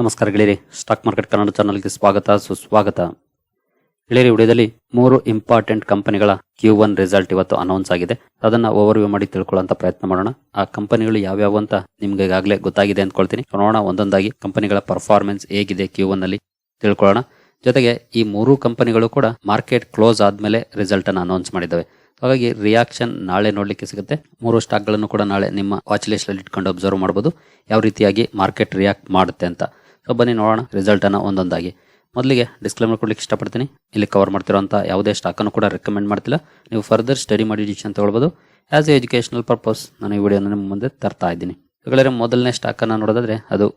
ನಮಸ್ಕಾರ ಗೆಳೆಯರಿ. Stock market Kannada ಚಾನಲ್ಗೆ ಸ್ವಾಗತ, ಸುಸ್ವಾಗತ. ಗೆಳೆಯರಿ, ವಿಡಿಯೋದಲ್ಲಿ ಮೂರು ಇಂಪಾರ್ಟೆಂಟ್ ಕಂಪನಿಗಳ ಕ್ಯೂ ಒನ್ ರಿಸಲ್ಟ್ ಇವತ್ತು ಅನೌನ್ಸ್ ಆಗಿದೆ. ಅದನ್ನ ಓವರ್ವ್ಯೂ ಮಾಡಿ ತಿಳ್ಕೊಳ್ಳೋಂತ ಪ್ರಯತ್ನ ಮಾಡೋಣ. ಆ ಕಂಪನಿಗಳು ಯಾವ್ಯಾವ ಅಂತ ನಿಮ್ಗೆ ಈಗಾಗಲೇ ಗೊತ್ತಾಗಿದೆ ಅಂದ್ಕೊಳ್ತೀನಿ. ನೋಡೋಣ, ಒಂದೊಂದಾಗಿ ಕಂಪನಿಗಳ ಪರ್ಫಾರ್ಮೆನ್ಸ್ ಹೇಗಿದೆ ಕ್ಯೂ ಒನ್ ಅಲ್ಲಿ ತಿಳ್ಕೊಳ್ಳೋಣ. ಜೊತೆಗೆ ಈ ಮೂರು ಕಂಪನಿಗಳು ಕೂಡ ಮಾರ್ಕೆಟ್ ಕ್ಲೋಸ್ ಆದ್ಮೇಲೆ ರಿಸಲ್ಟ್ ಅನ್ನು ಅನೌನ್ಸ್ ಮಾಡಿದ್ದಾವೆ. ಹಾಗಾಗಿ ರಿಯಾಕ್ಷನ್ ನಾಳೆ ನೋಡಲಿಕ್ಕೆ ಸಿಗುತ್ತೆ. ಮೂರು ಸ್ಟಾಕ್ಗಳನ್ನು ಕೂಡ ನಾಳೆ ನಿಮ್ಮ ವಾಚ್ ಲಿಸ್ಟ್ ಅಲ್ಲಿ ಇಟ್ಕೊಂಡು ಅಬ್ಸರ್ವ್ ಮಾಡಬಹುದು ಯಾವ ರೀತಿಯಾಗಿ ಮಾರ್ಕೆಟ್ ರಿಯಾಕ್ಟ್ ಮಾಡುತ್ತೆ ಅಂತ. ಸೊ ಬನ್ನಿ, ನೋಡೋಣ ರಿಸಲ್ಟನ್ನು ಒಂದೊಂದಾಗಿ. ಮೊದಲಿಗೆ ಡಿಸ್ಕ್ಲೇಮರ್ ಕೊಡ್ಲಿಕ್ಕೆ ಇಷ್ಟಪಡ್ತೀನಿ. ಇಲ್ಲಿ ಕವರ್ ಮಾಡ್ತಿರೋಂಥ ಯಾವುದೇ ಸ್ಟಾಕ್ ಅನ್ನು ಕೂಡ ರೆಕಮೆಂಡ್ ಮಾಡ್ತಿಲ್ಲ. ನೀವು ಫರ್ದರ್ ಸ್ಟಡಿ ಮಾಡಿ ಡಿಸಿಷನ್ ತಗೊಳ್ಬೋದು. ಆ್ಯಸ್ ಎ ಎಜುಕೇಶನಲ್ ಪರ್ಪಸ್ ನಾನು ಈ ವಿಡಿಯೋನ ನಿಮ್ಮ ಮುಂದೆ ತರ್ತಾ ಇದ್ದೀನಿ. ಹಾಗಾದ್ರೆ ಮೊದಲನೇ ಸ್ಟಾಕ್ ಅನ್ನ ನೋಡೋದಾದ್ರೆ ಅದು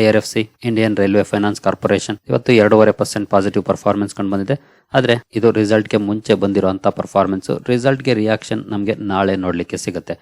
I R F C Indian railway finance corporation ಇವತ್ತು ಎರಡೂವರೆ ಪರ್ಸೆಂಟ್ ಪಾಸಿಟಿವ್ ಪರ್ಫಾರ್ಮೆನ್ಸ್ ಕಂಡು ಬಂದಿದೆ. ಆದರೆ ಇದು ರಿಸಲ್ಟ್ಗೆ ಮುಂಚೆ ಬಂದಿರುವಂಥ ಪರ್ಫಾರ್ಮೆನ್ಸು ರಿಸಲ್ಟ್ಗೆ ರಿಯಾಕ್ಷನ್ ನಮಗೆ ನಾಳೆ ನೋಡಲಿಕ್ಕೆ ಸಿಗುತ್ತೆ.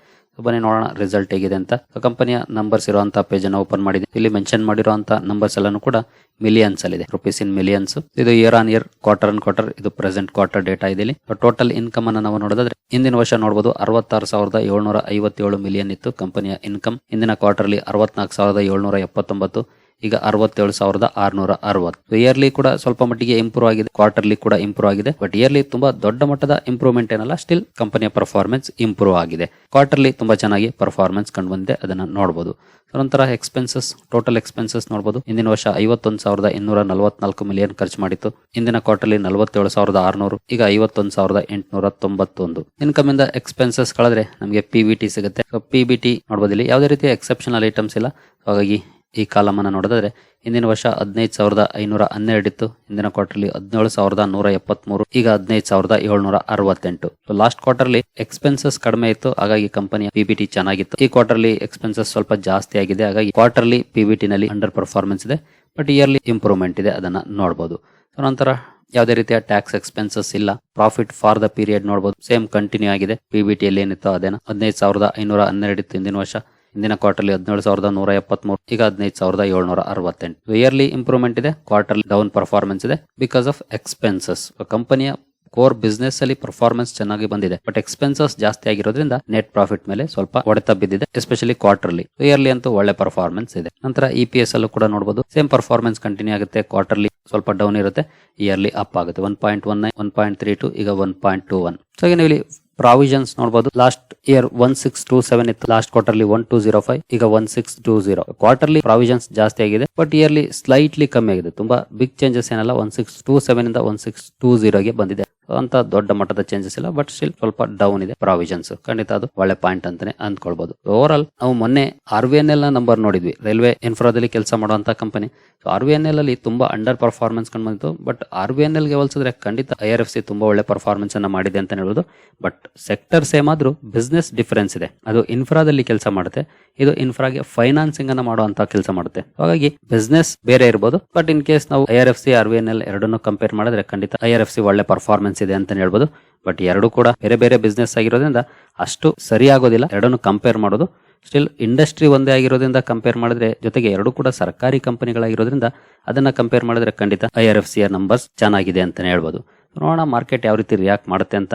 ಬನ್ನಿ ನೋಡೋಣ ರಿಸಲ್ಟ್ ಹೇಗಿದೆ ಅಂತ. ಕಂಪನಿಯ ನಂಬರ್ಸ್ ಇರುವಂತಹ ಪೇಜ್ ಅನ್ನು ಓಪನ್ ಮಾಡಿದೆ ಇಲ್ಲಿ ಮೆನ್ಷನ್ ಮಾಡಿರುವಂತಹ ನಂಬರ್ಸ್ ಎಲ್ಲಾನು ಕೂಡ ಮಿಲಿಯನ್ಸ್ ಅಲ್ಲಿ ಇದೆ ರುಪೀಸ್ ಇನ್ ಮಿಲಿಯನ್ಸ್ ಇದು year on year quarter on quarter ಇದು ಪ್ರೆಸೆಂಟ್ ಕ್ವಾರ್ಟರ್ ಡೇಟಾ ಇದೆ ಇಲ್ಲಿ. ಟೋಟಲ್ ಇನ್ಕಮ್ ಅನ್ನು ನಾವು ನೋಡೋದಾದ್ರೆ ಇಂದಿನ ವರ್ಷ ನೋಡಬಹುದು ಅರವತ್ತಾರು ಸಾವಿರದ ಏಳ್ನೂರ ಐವತ್ತೇಳು ಮಿಲಿಯನ್ ಇತ್ತು ಕಂಪನಿಯ ಇನ್ಕಮ್ ಇಂದಿನ ಕ್ವಾರ್ಟರ್ಲಿ ಅರವತ್ನಾಲ್ಕು ಸಾವಿರದ ಏಳ್ನೂರ ಎಪ್ಪತ್ತೊಂಬತ್ತು. ಈಗ ಅರವತ್ತೇಳು ಸಾವಿರದ ಆರ್ನೂರ ಅರವತ್ತು. ಇಯರ್ಲಿ ಕೂಡ ಸ್ವಲ್ಪ ಮಟ್ಟಿಗೆ ಇಂಪ್ರೂವ್ ಆಗಿದೆ. ಕ್ವಾರ್ಟರ್ಲಿ ಕೂಡ ಇಂಪ್ರೂವ್ ಆಗಿದೆ. ಬಟ್ ಇಯರ್ಲಿ ತುಂಬಾ ದೊಡ್ಡ ಮಟ್ಟದ ಇಂಪ್ರೂವ್ಮೆಂಟ್ ಏನಲ್ಲ ಸ್ಟಿಲ್ ಕಂಪನಿಯ ಪರ್ಫಾರ್ಮೆನ್ಸ್ ಇಂಪ್ರೂವ್ ಆಗಿದೆ. ಕ್ವಾರ್ಟರ್ಲಿ ತುಂಬಾ ಚೆನ್ನಾಗಿ ಪರ್ಫಾರ್ಮೆನ್ಸ್ ಕಂಡು ಬಂದಿದೆ. ಅದನ್ನ ನೋಡಬಹುದು ನಂತರ ಎಕ್ಸ್ಪೆನ್ಸಸ್ ಟೋಟಲ್ ಎಕ್ಸ್ಪೆನ್ಸಸ್ ನೋಡಬಹುದು ಇಂದಿನ ವರ್ಷ ಐವತ್ತೊಂದು ಸಾವಿರದ ಇನ್ನೂರ ನಲವತ್ನಾಲ್ಕು ಮಿಲಿಯನ್ ಖರ್ಚು ಮಾಡಿತ್ತು. ಇಂದಿನ ಕ್ವಾರ್ಟರ್ಲಿ ನಲವತ್ತೇಳು ಸಾವಿರದ ಆರ್ನೂರು, ಈಗ ಐವತ್ತೊಂದು ಸಾವಿರದ ಎಂಟುನೂರ ತೊಂಬತ್ತೊಂದು. ಇನ್ಕಮ್ ಇಂದ ಎಕ್ಸ್ಪೆನ್ಸಸ್ ಕಳೆದ್ರೆ ನಮಗೆ ಪಿ ವಿ ಟಿ ಸಿಗುತ್ತೆ. ಪಿ ಬಿ ಟಿ ನೋಡಬಹುದು ಇಲ್ಲಿ ಯಾವುದೇ ರೀತಿಯ ಎಕ್ಸೆಪ್ಷನಲ್ ಐಟಮ್ಸ್ ಇಲ್ಲ. ಹಾಗಾಗಿ ಈ ಕಾಲಮನ್ನು ನೋಡಿದ್ರೆ ಹಿಂದಿನ ವರ್ಷ ಹದಿನೈದು ಸಾವಿರದ ಐನೂರ ಹನ್ನೆರಡು ಇತ್ತು. ಹಿಂದಿನ ಕ್ವಾರ್ಟರ್ಲಿ ಹದಿನೇಳು ಸಾವಿರದ ನೂರ ಎಪ್ಪತ್ಮೂರು, ಈಗ ಹದಿನೈದು ಸಾವಿರದ ಏಳ್ನೂರ ಅರವತ್ತೆಂಟು. ಲಾಸ್ಟ್ ಕ್ವಾರ್ಟರ್ಲಿ ಎಕ್ಸ್ಪೆನ್ಸಸ್ ಕಡಿಮೆ ಇತ್ತು, ಹಾಗಾಗಿ ಕಂಪನಿಯ ಪಿಬಿಟಿ ಚೆನ್ನಾಗಿತ್ತು. ಈ ಕ್ವಾರ್ಟರ್ಲಿ ಎಕ್ಸ್ಪೆನ್ಸಸ್ ಸ್ವಲ್ಪ ಜಾಸ್ತಿ ಆಗಿದೆ, ಹಾಗಾಗಿ ಕ್ವಾರ್ಟರ್ಲಿ ಪಿಬಿಟಿ ನಲ್ಲಿ ಅಂಡರ್ ಪರ್ಫಾರ್ಮೆನ್ಸ್ ಇದೆ ಬಟ್ ಇಯರ್ಲಿ ಇಂಪ್ರೂವ್ಮೆಂಟ್ ಇದೆ, ಅದನ್ನ ನೋಡಬಹುದು ನಂತರ ಯಾವುದೇ ರೀತಿಯ ಟ್ಯಾಕ್ಸ್ ಎಕ್ಸ್ಪೆನ್ಸಸ್ ಇಲ್ಲ ಪ್ರಾಫಿಟ್ ಫಾರ್ ದ ಪೀರಿಯಡ್ ನೋಡಬಹುದು ಸೇಮ್ ಕಂಟಿನ್ಯೂ ಆಗಿದೆ ಪಿಬಿಟಿ ಅಲ್ಲಿ ಏನಿತ್ತು ಅದೇನ. ಹದಿನೈದು ಸಾವಿರದ ಐನೂರ ಹನ್ನೆರಡು ಇತ್ತು ಹಿಂದಿನ ವರ್ಷ. ಇಂದಿನ ಕ್ವಾರ್ಟರ್ಲಿ ಹದಿನೇಳು ಸಾವಿರದ ನೂರ ಎಪ್ಪತ್ಮೂರು, ಈಗ ಹದಿನೈದು ಸಾವಿರದ ಏಳ್ನೂರ ಅರವತ್ತೆಂಟು. ಇಯರ್ಲಿ ಇಂಪ್ರೂವ್ಮೆಂಟ್ ಇದೆ ಕ್ವಾರ್ಟರ್ಲಿ ಡೌನ್ ಪರ್ಫಾರ್ಮೆನ್ಸ್ ಇದೆ. ಬಿಕಾಸ್ ಆಫ್ ಎಕ್ಸ್ಪೆನ್ಸಸ್ ಕಂಪನಿಯ ಕೋರ್ ಬಿಸ್ನೆಸ್ ಅಲ್ಲಿ ಪರ್ಫಾರ್ಮೆನ್ಸ್ ಚೆನ್ನಾಗಿ ಬಂದಿದೆ. ಬಟ್ ಎಕ್ಸ್ಪೆನ್ಸಸ್ ಜಾಸ್ತಿ ಆಗಿರೋದ್ರಿಂದ ನೆಟ್ ಪ್ರಾಫಿಟ್ ಮೇಲೆ ಸ್ವಲ್ಪ ಹೊಡೆತ ಬಿದ್ದಿದೆ ಎಸ್ಪೆಷಲಿ ಕ್ವಾರ್ಟರ್ಲಿ ಇಯರ್ಲಿ ಅಂತೂ ಒಳ್ಳೆ ಪರ್ಫಾರ್ಮೆನ್ಸ್ ಇದೆ. ನಂತರ ಇ ಪಿ ಎಸ್ ಅಲ್ಲೂ ಕೂಡ ನೋಡಬಹುದು ಸೇಮ್ ಪರ್ಫಾರ್ಮೆನ್ಸ್ ಕಂಟಿನ್ಯೂ ಆಗುತ್ತೆ ಕ್ವಾರ್ಟರ್ಲಿ ಸ್ವಲ್ಪ ಡೌನ್ ಇರುತ್ತೆ ಇಯರ್ಲಿ ಅಪ್ ಆಗುತ್ತೆ. One point one nine one point three two ಈಗ one point two one so ಇಲ್ಲಿ ಪ್ರಾವಿಷನ್ಸ್ ನೋಡಬಹುದು last year one six two seven ಇತ್ತು. Last quarterly one two zero five ಈಗ one six two zero quarterly provisions ಜಾಸ್ತಿ ಆಗಿದೆ but yearly slightly ಕಮ್ಮಿ ಆಗಿದೆ. ತುಂಬಾ ಬಿಗ್ ಚೇಂಜಸ್ ಏನಲ್ಲ ಒನ್ ಸಿಕ್ಸ್ ಟೂ ಸೆವೆನ್ ಇಂದ ಒನ್ ಸಿಕ್ಸ್ ಟೂ ಜೀರೋಗೆ ಬಂದಿದೆ. ಅಂತ ದೊಡ್ಡ ಮಟ್ಟದ ಚೇಂಜಸ್ ಇಲ್ಲ ಬಟ್ ಸ್ಟಿಲ್ ಸ್ವಲ್ಪ ಡೌನ್ ಇದೆ ಪ್ರಾವಿಷನ್ಸ್ ಖಂಡಿತ ಅದು ಒಳ್ಳೆ ಪಾಯಿಂಟ್ ಅಂತಾನೆ ಅಂದ್ಕೊಳ್ಬಹುದು ಓವರ್ ಆಲ್ ನಾವು ಮೊನ್ನೆ R V N L number ನೋಡಿದ್ವಿ. ರೈಲ್ವೆ ಇನ್ಫ್ರಾದಲ್ಲಿ ಕೆಲಸ ಮಾಡುವಂತ company R V N L ಅಲ್ಲಿ ತುಂಬಾ ಅಂಡರ್ ಪರ್ಫಾರ್ಮೆನ್ಸ್ ಕಂಡು ಬಂದಿತ್ತು ಬಟ್ ಆರ್ ವಿ ಎನ್ ಎಲ್ಗೆ ಹೋಲಿಸಿದ್ರೆ ಖಂಡಿತ ಐ ಆರ್ ಎಫ್ ಸಿ ತುಂಬಾ ಒಳ್ಳೆ ಪರ್ಫಾರ್ಮೆನ್ಸ್ ಅನ್ನ ಮಾಡಿದೆ ಅಂತ ಹೇಳ್ಬೋದು. ಬಟ್ ಸೆಕ್ಟರ್ ಸೇಮ್ ಆದ್ರೂ ಬಿಸ್ನೆಸ್ ಡಿಫರೆನ್ಸ್ ಇದೆ. ಅದು ಇನ್ಫ್ರಾದಲ್ಲಿ ಕೆಲಸ ಮಾಡುತ್ತೆ, ಇದು ಇನ್ಫ್ರಾಗೆ ಫೈನಾನ್ಸಿಂಗ್ ಅನ್ನ ಮಾಡುವಂತ ಕೆಲಸ ಮಾಡುತ್ತೆ. ಹಾಗಾಗಿ ಬಿಸ್ನೆಸ್ ಬೇರೆ ಇರಬಹುದು ಬಟ್ ಇನ್ ಕೇಸ್ ನಾವು I R F C R V N L ಎರಡನ್ನು ಕಂಪೇರ್ ಮಾಡಿದ್ರೆ ಖಂಡಿತ ಐ ಆರ್ ಎಫ್ ಸಿ ಒಳ್ಳೆ ಪರ್ಫಾರ್ಮೆನ್ಸ್ ಇದೆ ಅಂತ ಹೇಳ್ಬೋದು. ಬಟ್ ಎರಡೂ ಕೂಡ ಬೇರೆ ಬೇರೆ ಬಿಸ್ನೆಸ್ ಆಗಿರೋದ್ರಿಂದ ಅಷ್ಟು ಸರಿ ಆಗೋದಿಲ್ಲ ಎರಡನ್ನು ಕಂಪೇರ್ ಮಾಡೋದು. ಸ್ಟಿಲ್ ಇಂಡಸ್ಟ್ರಿ ಒಂದೇ ಆಗಿರೋದ್ರಿಂದ ಕಂಪೇರ್ ಮಾಡಿದ್ರೆ ಜೊತೆಗೆ ಎರಡೂ ಕೂಡ ಸರ್ಕಾರಿ ಕಂಪನಿಗಳಾಗಿರೋದ್ರಿಂದ ಅದನ್ನ ಕಂಪೇರ್ ಮಾಡಿದ್ರೆ ಖಂಡಿತ I R F C R numbers ಚೆನ್ನಾಗಿದೆ ಅಂತಲೇ ಹೇಳ್ಬೋದು. ನೋಡೋಣ ಮಾರ್ಕೆಟ್ ಯಾವ ರೀತಿ ರಿಯಾಕ್ಟ್ ಮಾಡುತ್ತೆ ಅಂತ.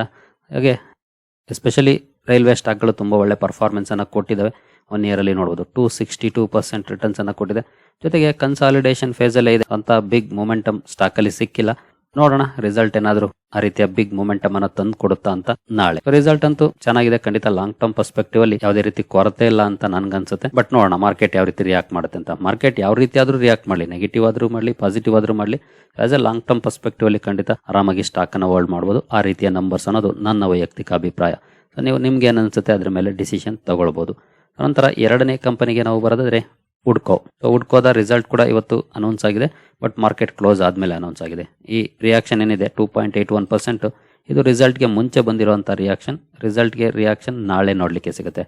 ಹಾಗೆ ಎಸ್ಪೆಷಲಿ ರೈಲ್ವೆ ಸ್ಟಾಕ್ಗಳು ತುಂಬಾ ಒಳ್ಳೆ ಪರ್ಫಾರ್ಮೆನ್ಸನ್ನು ಕೊಟ್ಟಿದ್ದಾವೆ ಒನ್ ಇಯರ್ ಅಲ್ಲಿ ನೋಡಬಹುದು two sixty two percent returns ಅನ್ನ ಕೊಟ್ಟಿದೆ. ಜೊತೆಗೆ ಕನ್ಸಾಲಿಡೇಷನ್ ಫೇಸಲ್ಲೇ ಇದೆ. ಅಂತ ಬಿಗ್ ಮೊಮೆಂಟಮ್ ಸ್ಟಾಕ್ ಅಲ್ಲಿ ಸಿಕ್ಕಿಲ್ಲ. ನೋಡೋಣ ರಿಸಲ್ಟ್ ಏನಾದ್ರು ಆ ರೀತಿಯ ಬಿಗ್ ಮೊಮೆಂಟಮ್ ಅನ್ನ ತಂದು ಕೊಡುತ್ತಾ ಅಂತ ನಾಳೆ. ರಿಸಲ್ಟ್ ಅಂತೂ ಚೆನ್ನಾಗಿದೆ. ಖಂಡಿತ ಲಾಂಗ್ ಟರ್ಮ್ ಪರ್ಸ್ಪೆಕ್ಟಿವ್ ಅಲ್ಲಿ ಯಾವುದೇ ರೀತಿ ಕೊರತೆ ಇಲ್ಲ ಅಂತ ನನ್ಗನ್ಸುತ್ತೆ. ಬಟ್ ನೋಡೋಣ ಮಾರ್ಕೆಟ್ ಯಾವ ರೀತಿ ರಿಯಾಕ್ಟ್ ಮಾಡುತ್ತೆ ಅಂತ. ಮಾರ್ಕೆಟ್ ಯಾವ ರೀತಿ ಆದ್ರೂ ರಿಯಾಕ್ಟ್ ಮಾಡಲಿ. ನೆಗೆಟಿವ್ ಆದ್ರೂ ಮಾಡಲಿ ಪಾಸಿಟಿವ್ ಆದ್ರೂ ಮಾಡಲಿ. As a long term perspective ಅಲ್ಲಿ ಖಂಡಿತ ಆರಾಮಾಗಿ ಸ್ಟಾಕ್ ಅನ್ನ ಹೋಲ್ಡ್ ಮಾಡಬಹುದು ಆ ರೀತಿಯ ನಂಬರ್ಸ್ ಅನ್ನೋದು ನನ್ನ ವೈಯಕ್ತಿಕ ಅಭಿಪ್ರಾಯ. ನೀವು ನಿಮ್ಗೆ ಏನ್ ಅನ್ಸುತ್ತೆ ಅದ್ರ ಮೇಲೆ ಡಿಸಿಷನ್ ತಗೊಳ್ಬಹುದು ನಂತರ ಎರಡನೇ ಕಂಪನಿಗೆ ನಾವು ಬರೋದಾದ್ರೆ ಉಡ್ಕೋ. ಸೊ ಉಡ್ಕೋದ ರಿಸಲ್ಟ್ ಕೂಡ ಇವತ್ತು ಅನೌನ್ಸ್ ಆಗಿದೆ. ಬಟ್ ಮಾರ್ಕೆಟ್ ಕ್ಲೋಸ್ ಆದ್ಮೇಲೆ ಅನೌನ್ಸ್ ಆಗಿದೆ. ಈ ರಿಯಾಕ್ಷನ್ ಏನಿದೆ? Two point eight one percent ಇದು ರಿಸಲ್ಟ್ಗೆ ಮುಂಚೆ ಬಂದಿರುವಂಥ ರಿಯಾಕ್ಷನ್ ರಿಸಲ್ಟ್ಗೆ ರಿಯಾಕ್ಷನ್ ನಾಳೆ ನೋಡಲಿಕ್ಕೆ ಸಿಗುತ್ತೆ.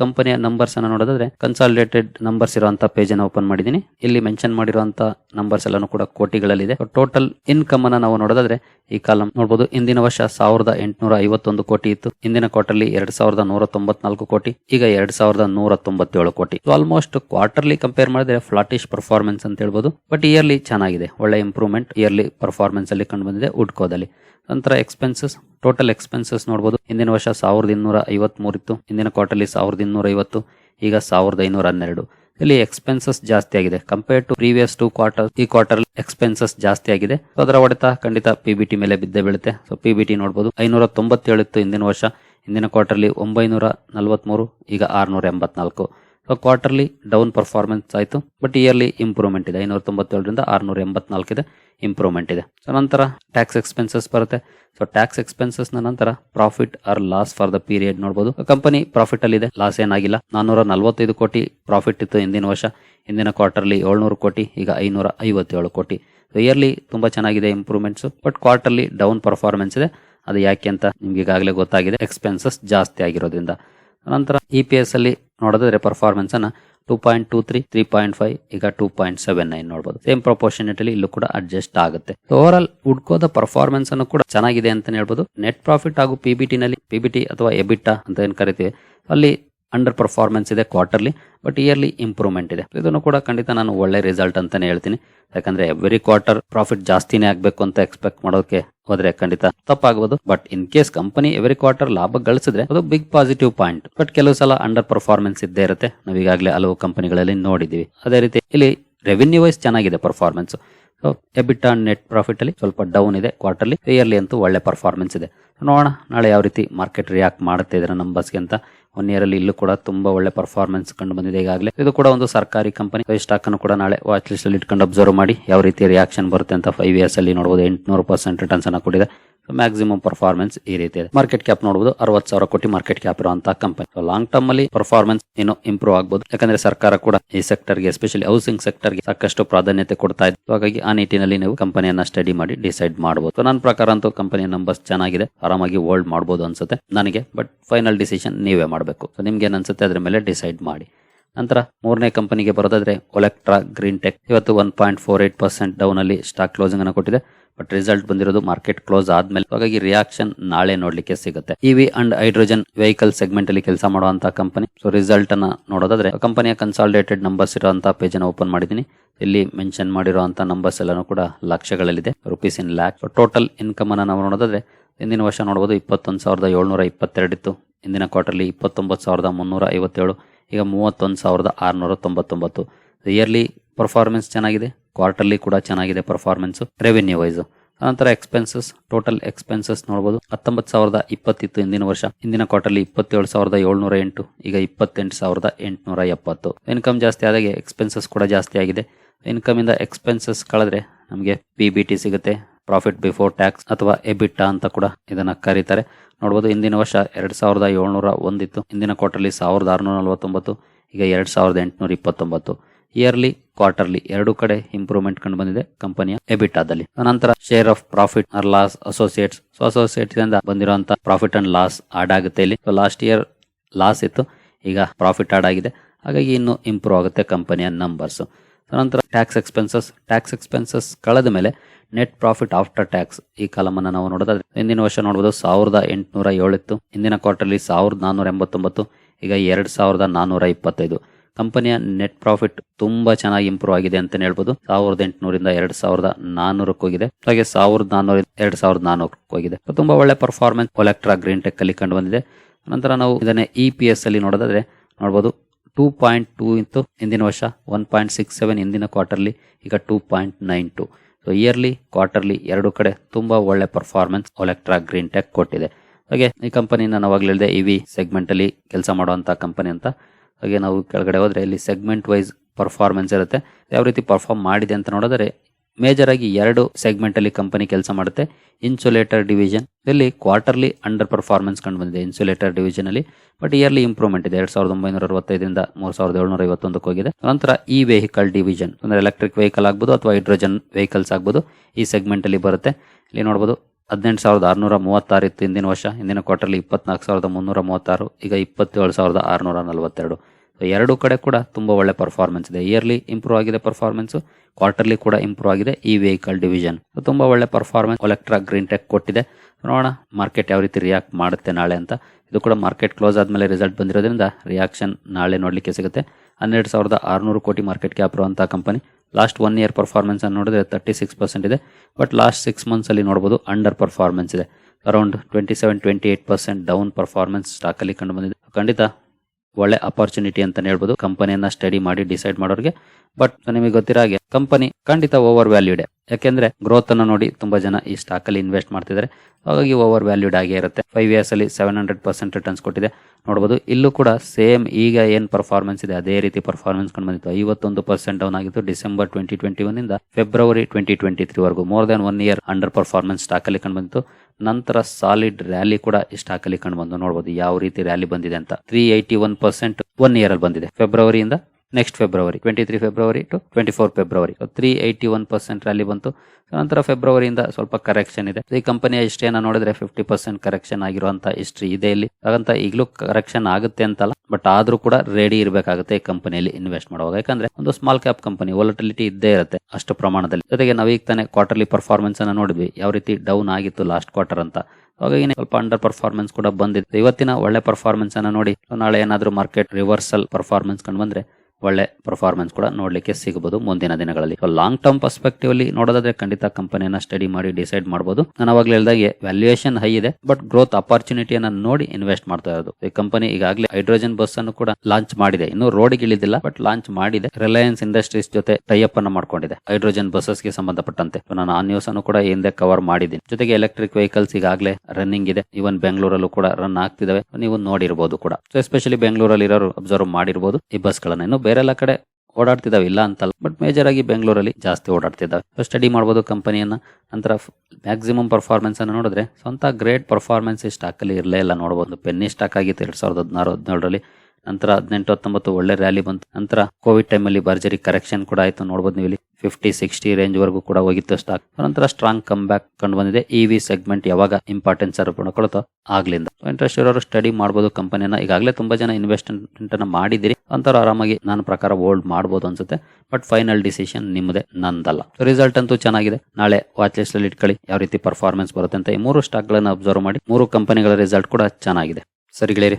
ಕಂಪನಿಯ ನಂಬರ್ಸ್ ಅನ್ನು ನೋಡೋದಾದ್ರೆ ಕನ್ಸಾಲಿಡೇಟೆಡ್ ನಂಬರ್ಸ್ ಇರುವಂತ ಪೇಜ್ ಅನ್ನು ಓಪನ್ ಮಾಡಿದೀನಿ ಇಲ್ಲಿ ಮೆನ್ಷನ್ ಮಾಡಿರುವಂತ ನಂಬರ್ಸ್ ಎಲ್ಲಾನು ಕೂಡ ಕೋಟಿಗಳಲ್ಲಿದೆ. ಟೋಟಲ್ ಇನ್ಕಮ್ ಅನ್ನ ನಾವು ನೋಡೋದಾದ್ರೆ, ಈ ಕಾಲಂ ನೋಡಬಹುದು ಇಂದಿನ ವರ್ಷ ಸಾವಿರದ ಎಂಟುನೂರ ಐವತ್ತೊಂದು ಕೋಟಿ ಇತ್ತು. ಇಂದಿನ ಕ್ವಾರ್ಟರ್ಲಿ ಎರಡ್ ಸಾವಿರದ ನೂರ ತೊಂಬತ್ನಾಲ್ಕು ಕೋಟಿ, ಈಗ ಎರಡ್ ಸಾವಿರದ ನೂರ ತೊಂಬತ್ತೇಳು ಕೋಟಿ. ಆಲ್ಮೋಸ್ಟ್ ಕ್ವಾರ್ಟರ್ಲಿ ಕಂಪೇರ್ ಮಾಡಿದ್ರೆ ಫ್ಲಾಟಿಶ್ ಪರ್ಫಾರ್ಮೆನ್ಸ್ ಅಂತ ಹೇಳ್ಬೋದು. ಬಟ್ ಇಯರ್ಲಿ ಚೆನ್ನಾಗಿದೆ, ಒಳ್ಳೆ ಇಂಪ್ರೂವ್ಮೆಂಟ್ ಇಯರ್ಲಿ ಪರ್ಫಾರ್ಮೆನ್ಸ್ ಅಲ್ಲಿ ಕಂಡು ಬಂದಿದೆ ಉಡ್ಕೋದಲ್ಲಿ ನಂತರ ಎಕ್ಸ್ಪೆನ್ಸಸ್ ಟೋಟಲ್ ಎಕ್ಸ್ಪೆನ್ಸಸ್ ನೋಡಬಹುದು ಹಿಂದಿನ ವರ್ಷ ಸಾವಿರದ ಇನ್ನೂರ ಐವತ್ಮೂರು ಇತ್ತು ಹಿಂದಿನ ಕ್ವಾರ್ಟರ್ಲಿ ಸಾವಿರದ ಇನ್ನೂರ ಐವತ್ತು, ಈಗ ಸಾವಿರದ ಐನೂರ ಹನ್ನೆರಡು. ಇಲ್ಲಿ ಎಕ್ಸ್ಪೆನ್ಸಸ್ ಜಾಸ್ತಿ ಆಗಿದೆ. Compare to previous to quarter ಈ ಕ್ವಾರ್ಟರ್ ಎಕ್ಸ್ಪೆನ್ಸಸ್ ಜಾಸ್ತಿ ಆಗಿದೆ. ಅದರ ಹೊಡೆತ ಖಂಡಿತ ಪಿ ಬಿ ಟಿ ಮೇಲೆ ಬಿದ್ದೆ ಬೀಳುತ್ತೆ. ಸೊ ಪಿ ಬಿ ಟಿ ನೋಡಬಹುದು ಐನೂರ ತೊಂಬತ್ತೇಳು ಇತ್ತು ಹಿಂದಿನ ವರ್ಷ, ಹಿಂದಿನ ಕ್ವಾರ್ಟರ್ಲಿ ಒಂಬೈನೂರ ನಲವತ್ಮೂರು, ಈಗ ಆರ್ನೂರ ಎಂಬತ್ನಾಲ್ಕು. ಸೊ ಕ್ವಾರ್ಟರ್ಲಿ ಡೌನ್ ಪರ್ಫಾರ್ಮೆನ್ಸ್ ಆಯಿತು. ಬಟ್ ಇಯರ್ಲಿ ಇಂಪ್ರೂವ್ಮೆಂಟ್ ಇದೆ. ಐನೂರ ತೊಂಬತ್ತೇಳರಿಂದ ಆರುನೂರ ಎಂಬತ್ನಾಲ್ಕು ಇದೆ. ಇಂಪ್ರೂವ್ಮೆಂಟ್ ಇದೆ. ಸೊ ನಂತರ ಟ್ಯಾಕ್ಸ್ ಎಕ್ಸ್ಪೆನ್ಸಸ್ ಬರುತ್ತೆ. ಸೊ ಟ್ಯಾಕ್ಸ್ ಎಕ್ಸ್ಪೆನ್ಸಸ್ ನಂತರ profit or loss for the period ನೋಡಬಹುದು ಕಂಪನಿ ಪ್ರಾಫಿಟ್ ಅಲ್ಲಿ ಇದೆ. ಲಾಸ್ ಏನಾಗಿಲ್ಲ. ನಾನೂರ ನಲವತ್ತೈದು ಕೋಟಿ ಪ್ರಾಫಿಟ್ ಇತ್ತು ಹಿಂದಿನ ವರ್ಷ. ಹಿಂದಿನ ಕ್ವಾರ್ಟರ್ಲಿ ಏಳ್ನೂರು ಕೋಟಿ, ಈಗ ಐನೂರ ಐವತ್ತೇಳು ಕೋಟಿ. ಇಯರ್ಲಿ ತುಂಬಾ ಚೆನ್ನಾಗಿದೆ improvements but quarterly down performance ಇದೆ. ಅದು ಯಾಕೆ ಅಂತ ನಿಮ್ಗೆ ಈಗಾಗಲೇ ಗೊತ್ತಾಗಿದೆ. ಎಕ್ಸ್ಪೆನ್ಸಸ್ ಜಾಸ್ತಿ ಆಗಿರೋದ್ರಿಂದ. ನಂತರ ಇ ಪಿ ಎಸ್ ಅಲ್ಲಿ ನೋಡೋದಾದ್ರೆ ಪರ್ಫಾರ್ಮೆನ್ಸ್ ಅನ್ನ two point two three three point five ಈಗ ಟೂ ಪಾಯಿಂಟ್ ಸೆವೆನ್ ನೈನ್ ನೋಡಬಹುದು ಸೇಮ್ ಪ್ರಪೋರ್ಷನೇಟಲ್ಲಿ ಇಲ್ಲೂ ಕೂಡ ಅಡ್ಜಸ್ಟ್ ಆಗುತ್ತೆ. ಓವರ್ ಆಲ್ ಉಡ್ಕೋದ ಪರ್ಫಾರ್ಮೆನ್ಸ್ ಅನ್ನು ಕೂಡ ಚೆನ್ನಾಗಿದೆ ಅಂತ ಹೇಳ್ಬೋದು. ನೆಟ್ ಪ್ರಾಫಿಟ್ ಹಾಗೂ ಪಿಬಿಟಿ ನಲ್ಲಿ ಟಿ ಅಥವಾ ಎಬಿಟಾ ಅಂತ ಏನು ಕರಿತೀವಿ, ಅಲ್ಲಿ ಅಂಡರ್ ಪರ್ಫಾರ್ಮೆನ್ಸ್ ಇದೆ ಕ್ವಾರ್ಟರ್ಲಿ ಬಟ್ ಇಯರ್ಲಿ ಇಂಪ್ರೂವ್ಮೆಂಟ್ ಇದೆ. ಇದನ್ನು ಕೂಡ ಖಂಡಿತ ನಾನು ಒಳ್ಳೆ ರಿಸಲ್ಟ್ ಅಂತಾನೆ ಹೇಳ್ತೀನಿ. ಯಾಕಂದ್ರೆ ಎವ್ರಿ ಕ್ವಾರ್ಟರ್ ಪ್ರಾಫಿಟ್ ಜಾಸ್ತಿನೇ ಆಗಬೇಕು ಅಂತ ಎಕ್ಸ್ಪೆಕ್ಟ್ ಮಾಡೋಕೆ ಹೋದ್ರೆ ಖಂಡಿತ ತಪ್ಪಾಗಬಹುದು but in case company every quarter ಲಾಭ ಗಳಿಸಿದ್ರೆ ಅದು ಬಿಗ್ ಪಾಸಿಟಿವ್ ಪಾಯಿಂಟ್ ಬಟ್ ಕೆಲವು ಸಲ ಅಂಡರ್ ಪರ್ಫಾರ್ಮೆನ್ಸ್ ಇದ್ದೇ ಇರುತ್ತೆ. ನಾವು ಈಗಾಗಲೇ ಹಲವು ಕಂಪನಿಗಳಲ್ಲಿ ನೋಡಿದೀವಿ ಅದೇ ರೀತಿ ಇಲ್ಲಿ ರೆವಿನ್ಯೂ ವೈಸ್ ಚೆನ್ನಾಗಿದೆ performance so EBIT net profit ಅಲ್ಲಿ ಸ್ವಲ್ಪ ಡೌನ್ ಇದೆ ಕ್ವಾರ್ಟರ್ಲಿ ಇಯರ್ಲಿ ಅಂತೂ ಒಳ್ಳೆ ಪರ್ಫಾರ್ಮೆನ್ಸ್ ಇದೆ. ನೋಡೋಣ ನಾಳೆ ಯಾವ ರೀತಿ ಮಾರ್ಕೆಟ್ ರಿಯಾಕ್ಟ್ ಮಾಡುತ್ತೆ ಇದರ ನಂಬರ್ಸ್ಗೆ ಅಂತ. ಒನ್ ಇಯರ್ ಅಲ್ಲಿ ಇಲ್ಲೂ ಕೂಡ ತುಂಬಾ ಒಳ್ಳೆ ಪರ್ಫಾರ್ಮೆನ್ಸ್ ಕಂಡು ಬಂದಿದೆ ಈಗಾಗಲೇ. ಇದು ಕೂಡ ಒಂದು ಸರ್ಕಾರಿ ಕಂಪನಿ ಸ್ಟಾಕ್ ಅನ್ನು ಕೂಡ ನಾಳೆ ವಾಚ್ ಲಿಸ್ಟ್ ಅಲ್ಲಿ ಇಟ್ಕೊಂಡು ಅಬ್ಸರ್ವ್ ಮಾಡಿ ಯಾವ ರೀತಿ ರಿಯಾಕ್ಷನ್ ಬರುತ್ತೆ ಅಂತ ಫೈವ್ ಇಯರ್ಸ್ ಅಲ್ಲಿ ನೋಡಬಹುದು ಎಂಟುನೂರು ಪರ್ಸೆಂಟ್ ರಿಟರ್ನ್ಸ್ ಅನ್ನ ಕೊಟ್ಟಿದೆ. ಮ್ಯಾಕ್ಸಿಮಮ್ ಪರ್ಫಾರ್ಮೆನ್ಸ್ ಈ ರೀತಿ ಇದೆ. ಮಾರ್ಕೆಟ್ ಕ್ಯಾಪ್ ನೋಡಬಹುದು ಅರವತ್ತು ಸಾವಿರ ಕೋಟಿ ಮಾರ್ಕೆಟ್ ಕ್ಯಾಪ್ ಇರುವಂತಹ ಕಂಪನಿ ಲಾಂಗ್ ಟರ್ಮ್ ಅಲ್ಲಿ ಪರ್ಫಾರ್ಮೆನ್ಸ್ ಏನು ಇಂಪ್ರೂವ್ ಆಗಬಹುದು ಯಾಕಂದ್ರೆ ಸರ್ಕಾರ ಕೂಡ ಈ ಸೆಕ್ಟರ್ಗೆ ಎಸ್ಪೆಷಲಿ ಹೌಸಿಂಗ್ ಸೆಕ್ಟರ್ಗೆ ಸಾಕಷ್ಟು ಪ್ರಾಧಾನ್ಯತೆ ಕೊಡ್ತಾ ಇದೆ. ಹಾಗಾಗಿ ಆ ನಿಟ್ಟಿನಲ್ಲಿ ನೀವು ಕಂಪನಿಯನ್ನ ಸ್ಟಡಿ ಮಾಡಿ ಡಿಸೈಡ್ ಮಾಡಬಹುದು ನನ್ನ ಪ್ರಕಾರ ಅಂತೂ ಕಂಪನಿಯ ನಂಬರ್ಸ್ ಚೆನ್ನಾಗಿದೆ. ಆರಾಮಾಗಿ ಹೋಲ್ಡ್ ಮಾಡಬಹುದು ಅನ್ಸುತ್ತೆ ನನಗೆ. ಬಟ್ ಫೈನಲ್ ಡಿಸಿಷನ್ ನೀವೇ ಮಾಡಬೇಕು ಸೊ ನಿಮ್ಗೆ ಏನು ಅನ್ಸುತ್ತೆ ಅದ್ರ ಮೇಲೆ ಡಿಸೈಡ್ ಮಾಡಿ. ನಂತರ ಮೂರನೇ ಕಂಪನಿಗೆ ಬರೋದಾದ್ರೆ ಒಲೆಕ್ಟ್ರಾ ಗ್ರೀನ್ ಟೆಕ್ ಇವತ್ತು one point four eight percent down ಅಲ್ಲಿ ಸ್ಟಾಕ್ ಕ್ಲೋಸಿಂಗ್ ಅನ್ನು ಕೊಟ್ಟಿದೆ. ಬಟ್ ರಿಸಲ್ಟ್ ಬಂದಿರೋದು ಮಾರ್ಕೆಟ್ ಕ್ಲೋಸ್ ಆದ್ಮೇಲೆ. ಹಾಗಾಗಿ ರಿಯಾಕ್ಷನ್ ನಾಳೆ ನೋಡ್ಲಿಕ್ಕೆ ಸಿಗುತ್ತೆ. EV and hydrogen vehicle segment ಅಲ್ಲಿ ಕೆಲಸ ಮಾಡುವಂತಹ ಕಂಪನಿ ಸೊ ರಿಸಲ್ಟ್ ಅನ್ನ ನೋಡೋದಾದ್ರೆ ಕಂಪನಿಯ ಕನ್ಸಾಲಿಡೇಟೆಡ್ ನಂಬರ್ಸ್ ಇರುವಂತ ಪೇಜ್ ಅನ್ನ ಓಪನ್ ಮಾಡಿದೀನಿ. ಇಲ್ಲಿ ಮೆನ್ಷನ್ ಮಾಡಿರುವಂತಹ ನಂಬರ್ಸ್ ಎಲ್ಲಾನು ಕೂಡ ಲಕ್ಷಗಳಲ್ಲಿದೆ rupees in lakh total income ಅನ್ನ ನಾವು ನೋಡೋದಾದ್ರೆ, ಹಿಂದಿನ ವರ್ಷ ನೋಡಬಹುದು ಇಪ್ಪತ್ತೊಂದು ಸಾವಿರದ ಏಳ್ನೂರ ಇಪ್ಪತ್ತೆರಡು ಇತ್ತು ಇಂದಿನ ಕ್ವಾರ್ಟರ್ಲಿ ಇಪ್ಪತ್ತೊಂಬತ್ತು ಸಾವಿರದ ಮುನ್ನೂರ ಐವತ್ತೇಳು, ಈಗ ಮೂವತ್ತೊಂದು ಸಾವಿರದ ಆರುನೂರ ತೊಂಬತ್ತೊಂಬತ್ತು. ಇಯರ್ಲಿ ಪರ್ಫಾರ್ಮೆನ್ಸ್ ಚೆನ್ನಾಗಿದೆ. ಕ್ವಾರ್ಟರ್ಲಿ ಕೂಡ ಚೆನ್ನಾಗಿದೆ ಪರ್ಫಾರ್ಮೆನ್ಸ್ ರೆವೆನ್ಯೂ ವೈಸ್ ನಂತರ ಎಕ್ಸ್ಪೆನ್ಸಸ್ ಟೋಟಲ್ ಎಕ್ಸ್ಪೆನ್ಸಸ್ ನೋಡಬಹುದು ಹತ್ತೊಂಬತ್ತು ಸಾವಿರದ ಇಪ್ಪತ್ತಿತ್ತು ಹಿಂದಿನ ವರ್ಷ. ಹಿಂದಿನ ಕ್ವಾರ್ಟರ್ಲಿ ಇಪ್ಪತ್ತೇಳು ಸಾವಿರದ ಏಳ್ನೂರ ಎಂಟು. ಈಗ ಇಪ್ಪತ್ತೆಂಟು ಸಾವಿರದ ಎಂಟುನೂರ ಎಪ್ಪತ್ತು. ಇನ್ಕಮ್ ಜಾಸ್ತಿ ಆದಾಗೆ ಎಕ್ಸ್ಪೆನ್ಸಸ್ ಕೂಡ ಜಾಸ್ತಿ ಆಗಿದೆ. ಇನ್ಕಮ್ ಇಂದ ಎಕ್ಸ್ಪೆನ್ಸಸ್ ಕಳೆದ್ರೆ ನಮಗೆ ಪಿ ಬಿ ಟಿ ಸಿಗುತ್ತೆ. ಪ್ರಾಫಿಟ್ ಬಿಫೋರ್ ಟ್ಯಾಕ್ಸ್ ಅಥವಾ ಎಬಿಟ್ಟ ಅಂತ ಕೂಡ ಇದನ್ನ ಕರೀತಾರೆ. ನೋಡಬಹುದು ಹಿಂದಿನ ವರ್ಷ ಎರಡ್ ಸಾವಿರದ ಏಳ್ನೂರ ಒಂದಿತ್ತು. ಹಿಂದಿನ ಕ್ವಾರ್ಟರ್ಲಿ ಸಾವಿರದ ಆರುನೂರ ನಲವತ್ತೊಂಬತ್ತು. ಈಗ ಎರಡ್ ಸಾವಿರದ ಎಂಟುನೂರ ಇಪ್ಪತ್ತೊಂಬತ್ತು. ಇಯರ್ಲಿ ಕ್ವಾರ್ಟರ್ಲಿ ಎರಡು ಕಡೆ ಇಂಪ್ರೂವ್ಮೆಂಟ್ ಕಂಡು ಬಂದಿದೆ ಕಂಪನಿಯ ಎಬಿಟಾದಲ್ಲಿ ನಂತರ share of profit or loss associates so associates ಇಂದ ಬಂದಿರುವಂತಹ ಪ್ರಾಫಿಟ್ ಅಂಡ್ ಲಾಸ್ ಆಡ್ ಆಗುತ್ತೆ ಇಲ್ಲಿ. ಲಾಸ್ಟ್ ಇಯರ್ ಲಾಸ್ ಇತ್ತು, ಈಗ ಪ್ರಾಫಿಟ್ ಆಡ್ ಆಗಿದೆ. ಹಾಗಾಗಿ ಇನ್ನು ಇಂಪ್ರೂವ್ ಆಗುತ್ತೆ ಕಂಪನಿಯ ನಂಬರ್ಸ್ ನಂತರ ಟ್ಯಾಕ್ಸ್ ಎಕ್ಸ್ಪೆನ್ಸಸ್ ಟ್ಯಾಕ್ಸ್ ಎಕ್ಸ್ಪೆನ್ಸಸ್ ಕಳೆದ ಮೇಲೆ ನೆಟ್ ಪ್ರಾಫಿಟ್ ಆಫ್ಟರ್ ಟ್ಯಾಕ್ಸ್ ಈ ಕಾಲಮ್ ಅನ್ನ ನಾವು ನೋಡೋದಾದ್ರೆ ಹಿಂದಿನ ವರ್ಷ ನೋಡಬಹುದು ಸಾವಿರದ ಎಂಟುನೂರ ಏಳಿತ್ತು ಹಿಂದಿನ ಕ್ವಾರ್ಟರ್ಲಿ ಸಾವಿರದ ನಾನ್ನೂರ ಎಂಬತ್ತೊಂಬತ್ತು, ಈಗ ಎರಡ್ ಸಾವಿರದ ನಾನ್ನೂರ ಇಪ್ಪತ್ತೈದು. ಕಂಪನಿಯ ನೆಟ್ ಪ್ರಾಫಿಟ್ ತುಂಬಾ ಚೆನ್ನಾಗಿ ಇಂಪ್ರೂವ್ ಆಗಿದೆ ಅಂತಾನೆ ಹೇಳ್ಬೋದು. ಸಾವಿರದ ಎಂಟುನೂರಿಂದ ಎರಡ್ ಸಾವಿರದ ನಾನ್ನೂರಕ್ಕೆ ಹೋಗಿದೆ. ಹಾಗೆ ಸಾವಿರದ ನಾನೂರ ಎರಡ್ ಸಾವಿರದ ನಾನ್ನೂರಕ್ಕೆ ಹೋಗಿದೆ. ತುಂಬಾ ಒಳ್ಳೆ ಪರ್ಫಾರ್ಮೆನ್ಸ್ ಒಲೆಕ್ಟ್ರಾ ಗ್ರೀನ್ ಟೆಕ್ ಅಲ್ಲಿ ಕಂಡು ಬಂದಿದೆ ನಂತರ ನಾವು ಇದನ್ನೇ ಇ ಪಿ ಎಸ್ ಅಲ್ಲಿ ನೋಡೋದಾದ್ರೆ ನೋಡಬಹುದು ಟೂ ಪಾಯಿಂಟ್ ಟೂ ಇಂತು ಹಿಂದಿನ ವರ್ಷ ಒನ್ ಪಾಯಿಂಟ್ ಸಿಕ್ಸ್ ಸೆವೆನ್ ಹಿಂದಿನ ಕ್ವಾರ್ಟರ್ಲಿ ಈಗ two point nine two so yearly quarterly ಎರಡು ಕಡೆ ತುಂಬಾ ಒಳ್ಳೆ ಪರ್ಫಾರ್ಮೆನ್ಸ್ ಒಲೆಕ್ಟ್ರಾ ಗ್ರೀನ್ ಟೆಕ್ ಕೊಟ್ಟಿದೆ. ಹಾಗೆ ಈ ಕಂಪನಿನ ನಾವು ಹೇಳಿದೆ ಇವಿ ಸೆಗ್ಮೆಂಟ್ ಅಲ್ಲಿ ಕೆಲಸ ಮಾಡುವಂತಹ ಕಂಪನಿ ಅಂತ. ಹಾಗೆ ನಾವು ಕೆಳಗಡೆ ಹೋದ್ರೆ ಇಲ್ಲಿ ಸೆಗ್ಮೆಂಟ್ ವೈಸ್ ಪರ್ಫಾರ್ಮೆನ್ಸ್ ಇರುತ್ತೆ. ಯಾವ ರೀತಿ ಪರ್ಫಾರ್ಮ್ ಮಾಡಿದೆ ಅಂತ ನೋಡಿದ್ರೆ ಮೇಜರ್ ಆಗಿ ಎರಡು ಸೆಗ್ಮೆಂಟ್ ಅಲ್ಲಿ ಕಂಪನಿ ಕೆಲಸ ಮಾಡುತ್ತೆ. ಇನ್ಸುಲೇಟರ್ ಡಿವಿಷನ್ ಇಲ್ಲಿ ಕ್ವಾರ್ಟರ್ಲಿ ಅಂಡರ್ ಪರ್ಫಾರ್ಮೆನ್ಸ್ ಕಂಡು ಬಂದಿದೆ ಇನ್ಸುಲೇಟರ್ ಡಿವಿಷನ್ ಅಲ್ಲಿ. ಬಟ್ ಇಯರ್ಲಿ ಇಂಪ್ರೂವ್ಮೆಂಟ್ ಇದೆ. ಎರಡ್ ಸಾವಿರದ ಒಂಬೈನೂರ ಅರವತ್ತೈದರಿಂದ ಮೂರ್ ಸಾವಿರದ ಏಳ್ನೂರ ಐವತ್ತೊಂದಕ್ಕೆ ಹೋಗಿದೆ. ನಂತರ ಈ ವೆಹಿಕಲ್ ಡಿವಿಷನ್ ಅಂದ್ರೆ ಎಲೆಕ್ಟ್ರಿಕ್ ವೆಹಿಕಲ್ ಆಗ್ಬೋದು ಅಥವಾ ಹೈಡ್ರೋಜನ್ ವೆಹಿಕಲ್ಸ್ ಆಗ್ಬೋದು ಈ ಸೆಗ್ಮೆಂಟ್ ಅಲ್ಲಿ ಬರುತ್ತೆ. ಇಲ್ಲಿ ನೋಡಬಹುದು ಹದಿನೆಂಟು ಸಾವಿರದ ಆರುನೂರ ಮೂವತ್ತಾರು ಇತ್ತು ಹಿಂದಿನ ವರ್ಷ ಹಿಂದಿನ ಕ್ವಾರ್ಟರ್ಲಿ ಇಪ್ಪತ್ನಾಲ್ಕು ಸಾವಿರದ ಮುನ್ನೂರ ಮೂವತ್ತಾರು, ಈಗ ಇಪ್ಪತ್ತೇಳು ಸಾವಿರದ ಆರುನೂರ ನಲವತ್ತೆರಡು. ಎರಡು ಕಡೆ ಕೂಡ ತುಂಬ ಒಳ್ಳೆ ಪರ್ಫಾರ್ಮೆನ್ಸ್ ಇದೆ. ಇಯರ್ಲಿ ಇಂಪ್ರೂವ್ ಆಗಿದೆ ಪರ್ಫಾರ್ಮೆನ್ಸ್ ಕ್ವಾರ್ಟರ್ಲಿ ಕೂಡ ಇಂಪ್ರೂವ್ ಆಗಿದೆ ಈ ವೆಹಿಕಲ್ ಡಿವಿಷನ್ ತುಂಬ ಒಳ್ಳೆ ಪರ್ಫಾರ್ಮೆನ್ಸ್ ಒಲೆಕ್ಟ್ರಾ ಗ್ರೀನ್ ಟೆಕ್ ಕೊಟ್ಟಿದೆ. ನೋಡೋಣ ಮಾರ್ಕೆಟ್ ಯಾವ ರೀತಿ ರಿಯಾಕ್ಟ್ ಮಾಡುತ್ತೆ ನಾಳೆ ಅಂತ. ಇದು ಕೂಡ ಮಾರ್ಕೆಟ್ ಕ್ಲೋಸ್ ಆದಮೇಲೆ ರಿಸಲ್ಟ್ ಬಂದಿರೋದ್ರಿಂದ ರಿಯಾಕ್ಷನ್ ನಾಳೆ ನೋಡಲಿಕ್ಕೆ ಸಿಗುತ್ತೆ. ಹನ್ನೆರಡು ಸಾವಿರದ ಆರುನೂರು ಕೋಟಿ ಮಾರ್ಕೆಟ್ ಕ್ಯಾಪ್ ಇರುವಂತಹ company last one year performance ಅನ್ನು ನೋಡಿದ್ರೆ ತರ್ಟಿ ಸಿಕ್ಸ್ ಪರ್ಸೆಂಟ್ ಇದೆ. ಬಟ್ ಲಾಸ್ಟ್ ಸಿಕ್ಸ್ ಮಂತ್ಸ್ ಅಲ್ಲಿ ನೋಡಬಹುದು ಅಂಡರ್ ಪರ್ಫಾರ್ಮೆನ್ಸ್ ಇದೆ. Around twenty seven twenty eight percent down performance stock ಅಲ್ಲಿ ಕಂಡು ಬಂದಿದೆ. ಖಂಡಿತ ಒಳ್ಳೆ ಅಪರ್ಚುನಿಟಿ ಅಂತ ಹೇಳ್ಬೋದು. ಕಂಪನಿಯನ್ನ ಸ್ಟಡಿ ಮಾಡಿ ಡಿಸೈಡ್ ಮಾಡೋರಿಗೆ. ಬಟ್ ನಿಮಗೆ ಗೊತ್ತಿರೋ ಹಾಗೆ ಕಂಪನಿ ಖಂಡಿತ ಓವರ್ ವ್ಯಾಲ್ಯೂಡ್ ಯಾಕೆಂದ್ರೆ ಗ್ರೋತ್ ಅನ್ನ ನೋಡಿ ತುಂಬಾ ಜನ ಈ ಸ್ಟಾಕ್ ಅಲ್ಲಿ ಇನ್ವೆಸ್ಟ್ ಮಾಡ್ತಿದ್ದಾರೆ. ಹಾಗಾಗಿ ಓವರ್ ವ್ಯಾಲ್ಯೂಡ್ ಆಗಿ ಇರುತ್ತೆ. ಫೈವ್ ಇಯರ್ಸ್ ಅಲ್ಲಿ ಸೆವೆನ್ ಹಂಡ್ರೆಡ್ ಪರ್ಸೆಂಟ್ ರಿಟರ್ನ್ಸ್ ಕೊಟ್ಟಿದೆ. ನೋಡಬಹುದು ಇಲ್ಲೂ ಕೂಡ ಸೇಮ್ ಈಗ ಏನ್ ಪರ್ಫಾರ್ಮೆನ್ಸ್ ಇದೆ, ಅದೇ ರೀತಿ ಪರ್ಫಾರ್ಮೆನ್ಸ್ ಕಂಡು ಬಂದಿತ್ತು. ಐವತ್ತೊಂದು ಪರ್ಸೆಂಟ್ ಡೌನ್ ಆಗಿತ್ತು ಡಿಸೆಂಬರ್ ಟ್ವೆಂಟಿ ಟ್ವೆಂಟಿ ಒನ್ ಇಂದ ಫೆಬ್ರವರಿ ಟ್ವೆಂಟಿ ಟ್ವೆಂಟಿ ತ್ರೀ ವರೆಗೂ. More than one year under performance stock ಅಲ್ಲಿ ಕಂಡು ಬಂದಿತ್ತು. ನಂತರ ಸಾಲಿಡ್ ರ್ಯಾಲಿ ಕೂಡ ಈ ಸ್ಟಾಕ್ ಅಲ್ಲಿ ಕಂಡು ಬಂದು ನೋಡಬಹುದು ಯಾವ ರೀತಿ ರ್ಯಾಲಿ ಬಂದಿದೆ ಅಂತ. Three eighty one percent one year ಅಲ್ಲಿ ಬಂದಿದೆ. ಫೆಬ್ರವರಿಯಿಂದ next February twenty three February to twenty four February three eighty one percent rally ಬಂತು ನಂತರ ಫೆಬ್ರವರಿಯಿಂದ ಸ್ವಲ್ಪ ಕರೆಕ್ಷನ್ ಇದೆ. ಈ ಕಂಪನಿಯ ಹಿಸ್ಟ್ರಿಯನ್ನು ನೋಡಿದ್ರೆ ಫಿಫ್ಟಿ ಪರ್ಸೆಂಟ್ ಕರೆಕ್ಷನ್ ಆಗಿರುವಂತಹ ಹಿಸ್ಟ್ರಿ ಇದೆ ಇಲ್ಲಿ. ಹಾಗಂತ ಈಗಲೂ ಕರೆಕ್ಷನ್ ಆಗುತ್ತೆ ಅಂತಲ್ಲ ಬಟ್ ಆದ್ರೂ ಕೂಡ ರೆಡಿ ಇರಬೇಕಾಗುತ್ತೆ ಈ ಕಂಪನಿಯಲ್ಲಿ ಇನ್ವೆಸ್ಟ್ ಮಾಡುವಾಗ. ಯಾಕಂದ್ರೆ ಒಂದು ಸ್ಮಾಲ್ ಕ್ಯಾಪ್ ಕಂಪನಿ ವಾಲಿಟಿಲಿಟಿ ಇದ್ದೇ ಇರುತ್ತೆ ಅಷ್ಟು ಪ್ರಮಾಣದಲ್ಲಿ. ಜೊತೆಗೆ ನಾವೀಗ ತಾನೇ ಕ್ವಾರ್ಟರ್ಲಿ ಪರ್ಫಾರ್ಮೆನ್ಸ್ ಅನ್ನ ನೋಡಿದ್ವಿ. ಯಾವ ರೀತಿ ಡೌನ್ ಆಗಿತ್ತು ಲಾಸ್ಟ್ ಕ್ವಾರ್ಟರ್ ಅಂತ. ಹಾಗಾಗಿ ಸ್ವಲ್ಪ ಅಂಡರ್ ಪರ್ಫಾರ್ಮೆನ್ಸ್ ಕೂಡ ಬಂದಿದೆ. ಇವತ್ತಿನ ಒಳ್ಳೆ ಪರ್ಫಾರ್ಮೆನ್ಸ್ ಅನ್ನ ನೋಡಿ, ನಾಳೆ ಏನಾದರೂ ಮಾರ್ಕೆಟ್ ರಿವರ್ಸಲ್ ಪರ್ಫಾರ್ಮೆನ್ಸ್ ಕಂಡು ಬಂದ್ರೆ ಒಳ್ಳೆ ಪರ್ಫಾರ್ಮೆನ್ಸ್ ಕೂಡ ನೋಡ್ಲಿಕ್ಕೆ ಸಿಗಬಹುದು ಮುಂದಿನ ದಿನಗಳಲ್ಲಿ. ಲಾಂಗ್ ಟರ್ಮ್ ಪರ್ಸ್ಪೆಕ್ಟಿವ್ ಅಲ್ಲಿ ನೋಡೋದಾದ್ರೆ ಖಂಡಿತ ಕಂಪನಿಯನ್ನ ಸ್ಟಡಿ ಮಾಡಿ ಡಿಸೈಡ್ ಮಾಡಬಹುದು ನಾನು ಅವಾಗಲೇ ಹೇಳಿದಾಗೆ ವ್ಯಾಲ್ಯೂಯೇಷನ್ ಹೈ ಇದೆ ಬಟ್ ಗ್ರೋತ್ ಅಪಾರ್ಚುನಿಟಿಯನ್ನ ನೋಡಿ ಇನ್ವೆಸ್ಟ್ ಮಾಡ್ತಾ ಇರೋದು. ಈ ಕಂಪನಿ ಈಗಾಗಲೇ ಹೈಡ್ರೋಜನ್ ಬಸ್ ಅನ್ನು ಕೂಡ ಲಾಂಚ್ ಮಾಡಿದೆ. ಇನ್ನು ರೋಡ್ ಇಳಿದಿಲ್ಲ ಬಟ್ ಲಾಂಚ್ ಮಾಡಿದೆ. ರಿಲಯನ್ಸ್ ಇಂಡಸ್ಟ್ರೀಸ್ ಜೊತೆ ಟೈಅಪ್ ಅನ್ನು ಮಾಡ್ಕೊಂಡಿದೆ ಹೈಡ್ರೋಜನ್ ಬಸ್ಸಸ್ಗೆ ಸಂಬಂಧಪಟ್ಟಂತೆ. ನಾನು ಆ ನ್ಯೂಸ್ ಅನ್ನು ಕೂಡ ಹಿಂದೆ ಕವರ್ ಮಾಡಿದ್ದೀನಿ. ಜೊತೆಗೆ ಎಲೆಕ್ಟ್ರಿಕ್ ವೆಹಿಕಲ್ಸ್ ಈಗಾಗಲೇ ರನ್ನಿಂಗ್ ಇದೆ. ಇವನ್ ಬೆಂಗಳೂರಲ್ಲೂ ಕೂಡ ರನ್ ಆಗ್ತಿದಾವೆ ನೀವು ನೋಡಿರಬಹುದು ಕೂಡ. ಸೊ ಎಸ್ಪೆಷಲಿ ಬೆಂಗಳೂರಲ್ಲಿ ಇರೋರು ಅಬ್ಸರ್ವ್ ಮಾಡಿರಬಹುದು ಈ ಬಸ್ ಗಳನ್ನ. ಇನ್ನು ಬೇರೆಲ್ಲ ಕಡೆ ಓಡಾಡ್ತಿದ್ದಾವೆ ಇಲ್ಲ ಅಂತಲ್ಲ. ಬಟ್ ಮೇಜರ್ ಆಗಿ ಬೆಂಗಳೂರಲ್ಲಿ ಜಾಸ್ತಿ ಓಡಾಡ್ತಿದ್ದಾವೆ ಸ್ಟಡಿ ಮಾಡ್ಬೋದು ಕಂಪನಿಯನ್ನ ನಂತರ ಮ್ಯಾಕ್ಸಿಮಮ್ ಪರ್ಫಾರ್ಮೆನ್ಸ್ ಅನ್ನು ನೋಡಿದ್ರೆ ಸ್ವಂತ ಗ್ರೇಟ್ ಪರ್ಫಾರ್ಮೆನ್ಸ್ ಈ ಸ್ಟಾಕ್ ಅಲ್ಲಿ ಇರಲೇ ಇಲ್ಲ ನೋಡಬಹುದು ಪೆನ್ನಿ ಸ್ಟಾಕ್ ಆಗಿತ್ತು ಎರಡ್ ಸಾವಿರದ ಹದಿನಾರು, ಹದಿನೇಳರಲ್ಲಿ. ನಂತರ ಹದಿನೆಂಟು, ಹತ್ತೊಂಬತ್ತು ಒಳ್ಳೆ ರ್ಯಾಲಿ ಬಂತು. ನಂತರ ಕೋವಿಡ್ ಟೈಮ್ ಅಲ್ಲಿ ಭರ್ಜರಿ ಕರೆಕ್ಷನ್ ಕೂಡ ಆಯ್ತು. ನೋಡಬಹುದು ನೀವು ಇಲ್ಲಿ ಫಿಫ್ಟಿ ಸಿಕ್ಸ್ಟಿ ರೇಂಜ್ ವರೆಗೂ ಕೂಡ ಹೋಗಿತ್ತು ಸ್ಟಾಕ್ ನಂತರ ಸ್ಟ್ರಾಂಗ್ ಕಮ್ ಬ್ಯಾಕ್ ಕಂಡು ಬಂದಿದೆ. ಇ ವಿ ಸೆಗ್ಮೆಂಟ್ ಯಾವಾಗ ಇಂಪಾರ್ಟೆನ್ಸ್ ಪಡ್ಕೊಳ್ತೋ ಆಗ್ಲಿಂದ. ಇಂಟ್ರೆಸ್ಟ್ ಇರೋರು ಸ್ಟಡಿ ಮಾಡಬಹುದು ಕಂಪನಿಯನ್ನ ಈಗಾಗಲೇ ತುಂಬಾ ಜನ ಇನ್ವೆಸ್ಟ್ಮೆಂಟ್ ಅನ್ನ ಮಾಡಿದಿರಿ ಅಂತರ ಆರಾಮಾಗಿ ನಾನು ಪ್ರಕಾರ ಹೋಲ್ಡ್ ಮಾಡಬಹುದು ಅನ್ಸುತ್ತೆ. ಬಟ್ ಫೈನಲ್ ಡಿಸಿಷನ್ ನಿಮ್ಮದೇ, ನಂದಲ್ಲ. ರಿಸಲ್ಟ್ ಅಂತೂ ಚೆನ್ನಾಗಿದೆ. ನಾಳೆ ವಾಚ್ ಲಿಸ್ಟ್ ಅಲ್ಲಿ ಇಟ್ಕೊಳ್ಳಿ. ಯಾವ ರೀತಿ ಪರ್ಫಾರ್ಮೆನ್ಸ್ ಬರುತ್ತೆ ಅಂತ ಈ ಮೂರು ಸ್ಟಾಕ್ ಗಳನ್ನ ಅಬ್ಸರ್ವ್ ಮಾಡಿ. ಮೂರು ಕಂಪನಿಗಳ ರಿಸಲ್ಟ್ ಕೂಡ ಚೆನ್ನಾಗಿದೆ. ಸರಿ ಗೆಳೆಯರಿ